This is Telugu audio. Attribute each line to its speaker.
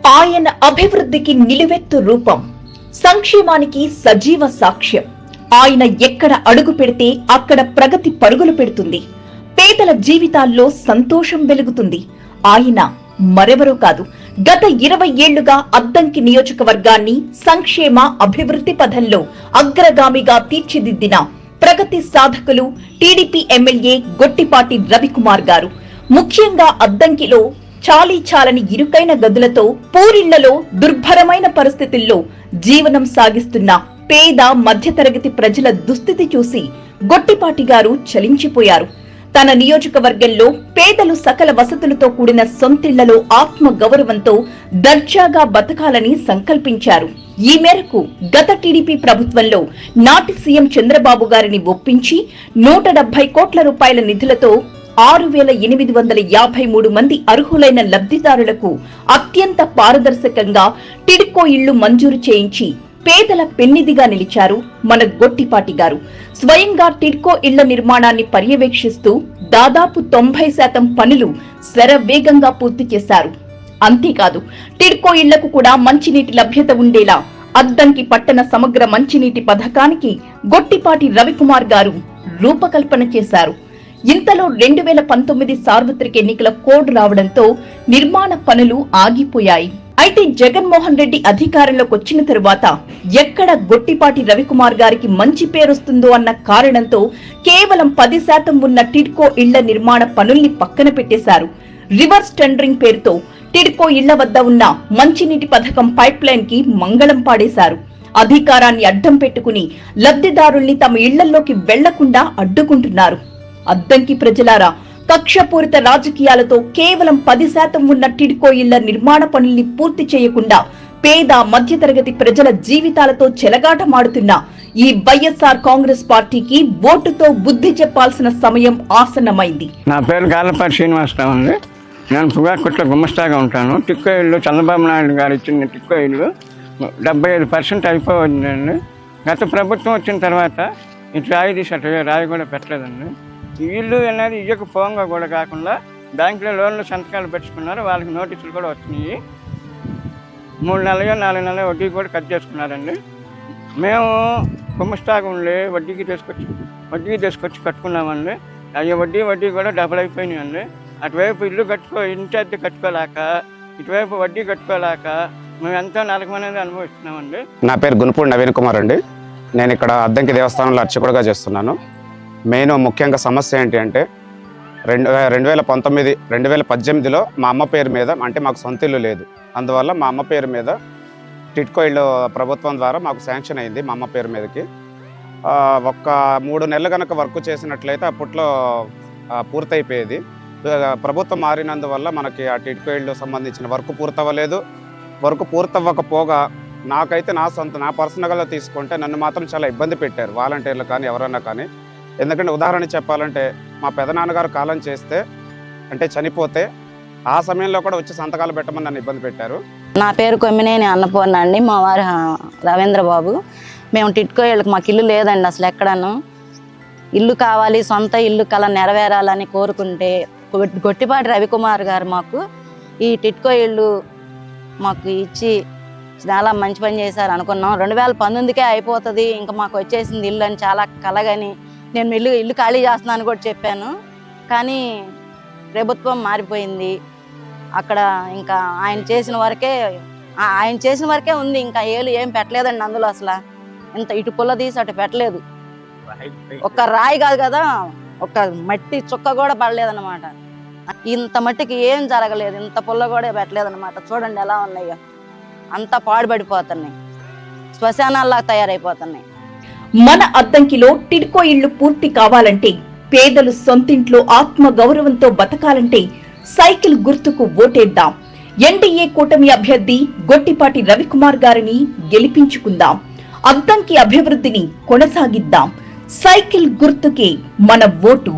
Speaker 1: ఆయన అభివృద్ధికి నిలువెత్తు రూపం. సంక్షేమానికి సజీవ సాక్ష్యం. ఆయన ఎక్కడ అడుగు పెడితే అక్కడ ప్రగతి పరుగులు పెడుతుంది. పేదల జీవితాల్లో సంతోషం వెలుగుతుంది. ఆయన మరెవరూ కాదు. గత ఇరవై ఏళ్ళుగా అద్దంకి నియోజకవర్గాన్ని సంక్షేమ అభివృద్ధి పథంలో అగ్రగామిగా తీర్చిదిద్దిన ప్రగతి సాధకులు టీడీపీ ఎమ్మెల్యే గొట్టిపాటి రవికుమార్ గారు. ముఖ్యంగా అద్దంకిలో చాలీ చాలని ఇరుకైన గదులతో పూరిళ్ళలో దుర్భరమైన పరిస్థితుల్లో జీవనం సాగిస్తున్న పేద మధ్యతరగతి ప్రజల దుస్థితి చూసి గొట్టిపాటి గారు చలించిపోయారు. తన నియోజకవర్గంలో పేదలు సకల వసతులతో కూడిన సొంతిళ్ళలో ఆత్మ గౌరవంతో దర్జాగా బతకాలని సంకల్పించారు. ఈ మేరకు గత టీడీపీ ప్రభుత్వంలో నాటి సీఎం చంద్రబాబు గారిని ఒప్పించి నూట డెబ్బై కోట్ల రూపాయల నిధులతో ఆరు వేల ఎనిమిది వందల యాభై మూడు మంది అర్హులైన లబ్ధిదారులకు అత్యంత పారదర్శకంగా టిడ్కో ఇళ్ళు మంజూరు చేయించి పేదల పెన్నిదిగా నిలిచారు మన గొట్టిపాటి గారు. స్వయంగా టిడ్కో ఇళ్ళ నిర్మాణాన్ని పర్యవేక్షిస్తూ దాదాపు తొంభై శాతం పనులు శరవేగంగా పూర్తి చేశారు. అంతేకాదు టిడ్కో ఇళ్ళకు కూడా మంచినీటి లభ్యత ఉండేలా అద్దంకి పట్టణ సమగ్ర మంచినీటి పథకానికి గొట్టిపాటి రవికుమార్ గారు రూపకల్పన చేశారు. ఇంతలో రెండు వేల పంతొమ్మిది సార్వత్రిక ఎన్నికల కోడ్ రావడంతో నిర్మాణ పనులు ఆగిపోయాయి. అయితే జగన్మోహన్ రెడ్డి అధికారంలోకి వచ్చిన తరువాత ఎక్కడ గొట్టిపాటి రవికుమార్ గారికి మంచి పేరొస్తుందో అన్న కారణంతో కేవలం పది శాతం ఉన్న టిడ్కో ఇళ్ళ నిర్మాణ పనుల్ని పక్కన పెట్టేశారు. రివర్స్ టెండరింగ్ పేరుతో టిడ్కో ఇళ్ళ వద్ద ఉన్న మంచినీటి పథకం పైప్ లైన్కి మంగళం పాడేశారు. అధికారాన్ని అడ్డం పెట్టుకుని లబ్ధిదారుల్ని తమ ఇళ్ళల్లోకి వెళ్ళకుండా అడ్డుకుంటున్నారు. అద్దంకి ప్రజలారా కక్షపూరిత రాజకీయాలతో కేవలం పది శాతం ఉన్న టిడ్కో ఇళ్ళ నిర్మాణ పనుల్ని పూర్తి చేయకుండా పేద మధ్యతరగతి ప్రజల జీవితాలతో చెలగాటమాడుతున్న ఈ వైఎస్ఆర్ కాంగ్రెస్ పార్టీకి ఓటుతో బుద్ధి చెప్పాల్సిన సమయం ఆసన్నమైంది.
Speaker 2: నా పేరు గాలపాటి శ్రీనివాసరావు అండి. నేను సుగాకుట్లో గుమ్మస్తాగా ఉంటాను. టిక్కో ఇల్లు చంద్రబాబు నాయుడు గారు ఇచ్చిన టిక్కో ఇల్లు డెబ్బై ఐదు పర్సెంట్ అయిపోయిందండి. గత ప్రభుత్వం వచ్చిన తర్వాత ఇటు రాయి తీసి అటు రాయి కూడా పెట్టలేదండి. ఇల్లు అనేది ఇయ్యకపోగా కూడా కాకుండా బ్యాంకులో లోన్లు సంతకాలు పెట్టుకున్నారు. వాళ్ళకి నోటీసులు కూడా వచ్చినాయి. మూడు నెలలు నాలుగు నెలలు వడ్డీ కూడా కట్ చేసుకున్నారండి. మేము గుమ్మస్తాగా ఉండి వడ్డీకి తీసుకొచ్చి వడ్డీకి తీసుకొచ్చి కట్టుకున్నామండి. అవి వడ్డీ వడ్డీ కూడా డబుల్ అయిపోయినాయండి. అటువైపు ఇల్లు కట్టుకో ఇంటి అద్దె కట్టుకోలేక ఇటువైపు వడ్డీ కట్టుకోలేక మేము ఎంతో నరకమనేది అనుభవిస్తున్నామండి.
Speaker 3: నా పేరు గునుపూడి నవీన్ కుమార్ అండి. నేను ఇక్కడ అద్దంకి దేవస్థానంలో అర్చకుడుగా చేస్తున్నాను. మెయిన్ ముఖ్యంగా సమస్య ఏంటి అంటే రెండు రెండు వేల పంతొమ్మిది రెండు వేల పద్దెనిమిదిలో మా అమ్మ పేరు మీద అంటే మాకు సొంత ఇల్లు లేదు. అందువల్ల మా అమ్మ పేరు మీద టిట్కో ఇల్లు ప్రభుత్వం ద్వారా మాకు శాంక్షన్ అయింది మా అమ్మ పేరు మీదకి. ఒక్క మూడు నెలలు కనుక వర్క్ చేసినట్లయితే అప్పట్లో పూర్తయిపోయేది. ప్రభుత్వం మారినందువల్ల మనకి ఆ టిట్కో ఇల్లు సంబంధించిన వర్క్ పూర్తవ్వలేదు. వర్క్ పూర్తవ్వకపోగా నాకైతే నా సొంత నా పర్సనల్గా తీసుకుంటే నన్ను మాత్రం చాలా ఇబ్బంది పెట్టారు. వాలంటీర్లు కానీ ఎవరైనా కానీ. ఎందుకంటే ఉదాహరణ చెప్పాలంటే మా పెదనాన్నగారు కాలం చేస్తే అంటే చనిపోతే ఆ సమయంలో కూడా వచ్చి సంతకాలు పెట్టమని నన్ను ఇబ్బంది పెట్టారు.
Speaker 4: నా పేరు కొమ్మినేని అన్నపూర్ణ అండి. మా వారు రవీంద్రబాబు. రవీంద్ర బాబు మేము టిట్కో ఇళ్ళకి మాకు ఇల్లు లేదండి అసలు ఎక్కడను. ఇల్లు కావాలి సొంత ఇల్లు కల నెరవేరాలని కోరుకుంటే గొట్టిపాటి రవికుమార్ గారు మాకు ఈ టిట్కో ఇల్లు మాకు ఇచ్చి చాలా మంచి పని చేశారు అనుకున్నాం. రెండు వేల పంతొమ్మిదికే అయిపోతుంది ఇంకా మాకు వచ్చేసింది ఇల్లు అని చాలా కలగని నేను ఇల్లు ఇల్లు ఖాళీ చేస్తున్నాను కూడా చెప్పాను. కానీ ప్రభుత్వం మారిపోయింది. అక్కడ ఇంకా ఆయన చేసిన వరకే ఆయన చేసిన వరకే ఉంది. ఇంకా ఏలు ఏం పెట్టలేదండి అందులో అసలు. ఇంత ఇటు పుల్ల తీసి అటు పెట్టలేదు. ఒక్క రాయి కాదు కదా ఒక్క మట్టి చుక్క కూడా పడలేదన్నమాట. ఇంత మట్టికి ఏం జరగలేదు. ఇంత పుల్ల కూడా పెట్టలేదన్నమాట. చూడండి ఎలా ఉన్నాయో. అంతా పాడుపడిపోతున్నాయి శ్మశానాల్లా తయారైపోతున్నాయి.
Speaker 1: మన అద్దంకిలో టిడ్కో ఇళ్ళు పూర్తి కావాలంటే పేదలు సొంతింట్లో ఆత్మ గౌరవంతో బతకాలంటే సైకిల్ గుర్తుకు ఓటేద్దాం. ఎన్డీఏ కూటమి అభ్యర్థి గొట్టిపాటి రవికుమార్ గారిని గెలిపించుకుందాం. అద్దంకి అభివృద్ధిని కొనసాగిద్దాం. సైకిల్ గుర్తుకే మన ఓటు.